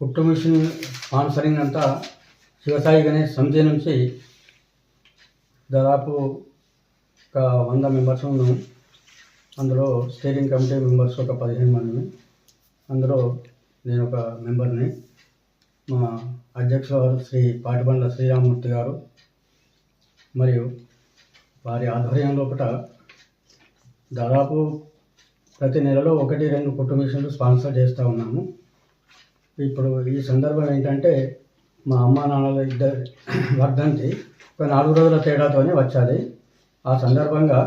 కుట్టు machine sponsoring అంతా శివసాయి గణేష్ సమితి నుంచి దాదాపు ఒక వంద మెంబర్స్ ఉన్నాం. అందులో స్టీరింగ్ కమిటీ మెంబర్స్ ఒక పదిహేను మంది అందులో నేను ఒక మెంబర్ని. మా అధ్యక్షుల వారు శ్రీ పాటిబండ్ల శ్రీరామూర్తి గారు. మరియు వారి ఆధ్వర్యం లోపల దాదాపు ప్రతి నెలలో ఒకటి రెండు కుట్టు మిషన్లు స్పాన్సర్ చేస్తూ ఉన్నాము. ఇప్పుడు ఈ సందర్భం ఏంటంటే మా అమ్మ నాన్నల ఇద్దరు వర్ధంతి ఒక నాలుగు రోజుల తేడాతోనే వచ్చాలి ఆ సందర్భంగా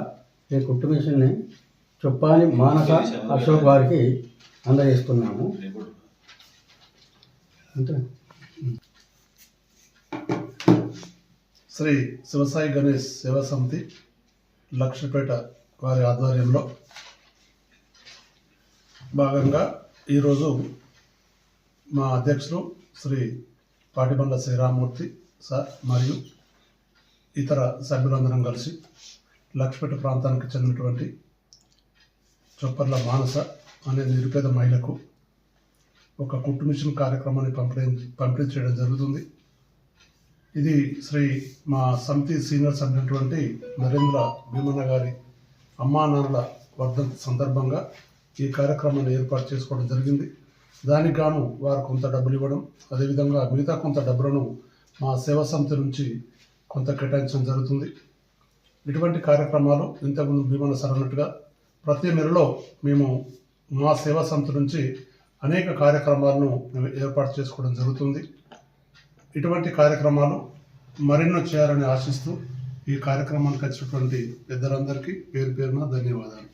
ఈ కుట్టు మిషన్ని చుప్పాని మానస అశోక్ వారికి అందజేస్తున్నాము. అంతే. శ్రీ శివసాయి గణేష్ సేవా సమితి లక్ష్మీపేట వారి ఆధ్వర్యంలో భాగంగా ఈరోజు మా అధ్యక్షులు శ్రీ పాటిబండ్ల శ్రీరామూర్తి సార్ మరియు ఇతర సభ్యులందరం కలిసి లక్ష్మీపేట ప్రాంతానికి చెందినటువంటి చొప్పర్ల మానస అనే నిరుపేద మహిళకు ఒక కుట్టు మిషన్ కార్యక్రమాన్ని పంపిణీ పంపిణీ చేయడం జరుగుతుంది. ఇది శ్రీ మా సమితి సీనియర్ సభ్యులైనటువంటి నరేంద్ర భీమన్న గారి అమ్మా నాన్నల వర్ధంతి సందర్భంగా ఈ కార్యక్రమాన్ని ఏర్పాటు చేసుకోవడం జరిగింది. దానికి గాను వారు కొంత డబ్బులు ఇవ్వడం అదేవిధంగా మిగతా కొంత డబ్బులను మా సేవా సంస్థ నుంచి కొంత కేటాయించడం జరుగుతుంది. ఇటువంటి కార్యక్రమాలు ఇంతకుముందు భీమన సార్ అన్నట్టుగా ప్రతి నెలలో మేము మా సేవా సంస్థ నుంచి అనేక కార్యక్రమాలను మేము ఏర్పాటు చేసుకోవడం జరుగుతుంది. ఇటువంటి కార్యక్రమాలు మరెన్నో చేయాలని ఆశిస్తూ ఈ కార్యక్రమానికి వచ్చినటువంటి పెద్దలందరికీ పేరు పేరున ధన్యవాదాలు.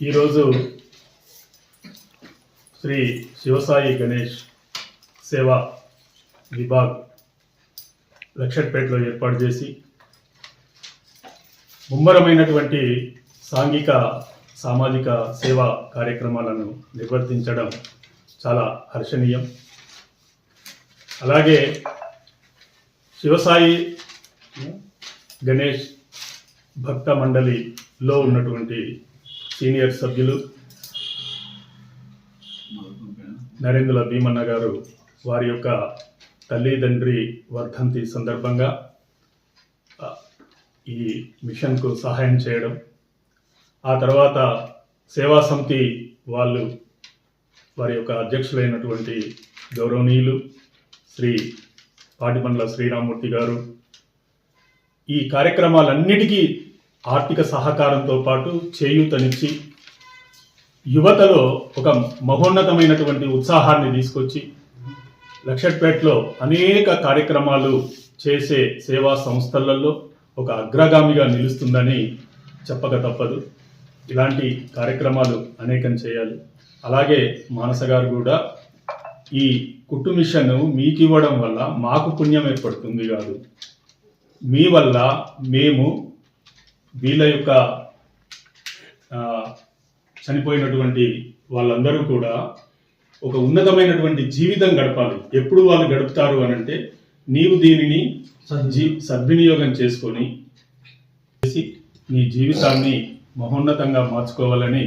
ఈరోజు శ్రీ శివసాయి గణేష్ సేవా విభాగ్ లక్షట్పేటలో ఏర్పాటు చేసి ముమ్మరమైనటువంటి సాంఘిక సామాజిక సేవా కార్యక్రమాలను నిర్వర్తించడం చాలా హర్షణీయం. అలాగే శివసాయి గణేష్ భక్త మండలిలో ఉన్నటువంటి సీనియర్ సభ్యులు నరేంద్ర భీమన్న గారు వారి యొక్క తల్లిదండ్రి వర్ధంతి సందర్భంగా ఈ మిషన్కు సహాయం చేయడం ఆ తర్వాత సేవా సమితి వాళ్ళు వారి యొక్క అధ్యక్షులైనటువంటి గౌరవనీయులు శ్రీ పాటిపండ్ల శ్రీరామూర్తి గారు ఈ కార్యక్రమాలన్నిటికీ ఆర్థిక సహకారంతో పాటు చేయూతనిచ్చి యువతలో ఒక మహోన్నతమైనటువంటి ఉత్సాహాన్ని తీసుకొచ్చి లక్షట్పేటలో అనేక కార్యక్రమాలు చేసే సేవా సంస్థలలో ఒక అగ్రగామిగా నిలుస్తుందని చెప్పక తప్పదు. ఇలాంటి కార్యక్రమాలు అనేకం చేయాలి. అలాగే మానస గారు కూడా ఈ కుట్టు మిషన్ మీకు ఇవ్వడం వల్ల మాకు పుణ్యం ఏర్పడుతుంది కాదు. మీ వల్ల మేము వీళ్ళ యొక్క చనిపోయినటువంటి వాళ్ళందరూ కూడా ఒక ఉన్నతమైనటువంటి జీవితం గడపాలి. ఎప్పుడు వాళ్ళు గడుపుతారు అని అంటే నీవు దీనిని జీ సద్వినియోగం చేసుకొని చేసి నీ జీవితాన్ని మహోన్నతంగా మార్చుకోవాలని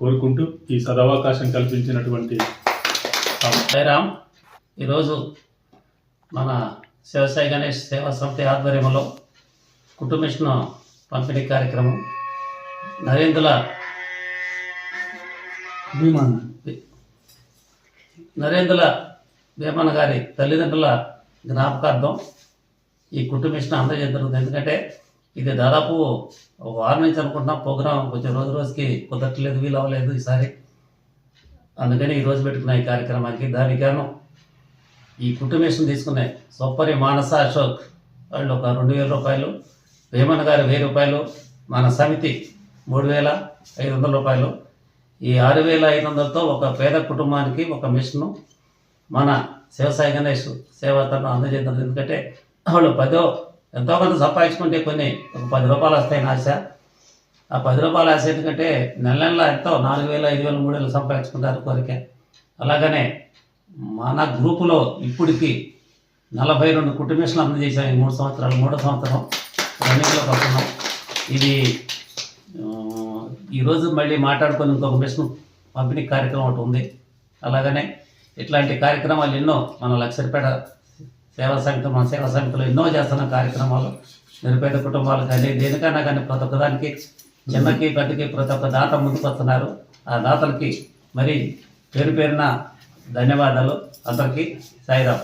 కోరుకుంటూ ఈ సదవకాశం కల్పించినటువంటి జయరామ్ ఈరోజు మన శివసాయి గణేష్ సేవా సమితి ఆధ్వర్యంలో కుటుంబిష్ణ పంపిణీ కార్యక్రమం నరేంద్ర భీమాన్. నరేంద్ర భీమన్న గారి తల్లిదండ్రుల జ్ఞాపకార్థం ఈ కుటుంబిష్ణ అందజేయడం జరుగుతుంది. ఎందుకంటే ఇది దాదాపు ఒక వారం నుంచి అనుకుంటున్నాం. ప్రోగ్రాం కొంచెం రోజు రోజుకి కుదరట్లేదు వీలు అవ్వలేదు ఈసారి. అందుకని ఈ రోజు పెట్టుకున్న ఈ కార్యక్రమానికి దానికి గాను ఈ కుటుంబేషన్ తీసుకునే సొప్పరి మానస అశోక్. వాళ్ళు ఒక రెండు వేల రూపాయలు వేమన్న గారు వెయ్యి రూపాయలు మన సమితి మూడు వేల ఐదు వందల రూపాయలు ఈ ఆరు వేల ఐదు వందలతో ఒక పేద కుటుంబానికి ఒక మిషన్ మన శివసాయి గణేష్ సేవతను అందజేద్దాం. ఎందుకంటే వాళ్ళు పదో ఎంతో కొంత సంపాదించుకుంటే కొన్ని ఒక పది రూపాయలు వస్తాయని ఆశ. ఆ పది రూపాయలు ఆశ ఎందుకంటే నెల నెల ఎంతో నాలుగు వేల ఐదు వేలు మూడు వేలు సంపాదించుకుంటారు కోరిక. అలాగనే మన గ్రూపులో ఇప్పటికి నలభై రెండు కుటుంబేషన్లు మిషన్లు ఈ మూడు సంవత్సరాలు మూడో సంవత్సరం రన్నింగ్లో పడుతున్నాం. ఇది ఈరోజు మళ్ళీ మాట్లాడుకొని ఇంకొక మిషన్ పంపిణీ కార్యక్రమం ఒకటి ఉంది. అలాగనే ఇట్లాంటి కార్యక్రమాలు ఎన్నో మన లక్షరిపేట సేవా సంఘం మన సేవా సంఘంలో ఎన్నో చేస్తున్న కార్యక్రమాలు నిరుపేద కుటుంబాలు కానీ దేనికైనా కానీ ప్రతి ఒక్కదానికి చిన్నకి పెద్దకి ప్రతి ఒక్క దాత ముందుకు వస్తున్నారు. ఆ దాతలకి మరి పేరు పేరున ధన్యవాదాలు. అందరికీ సాయిరాం.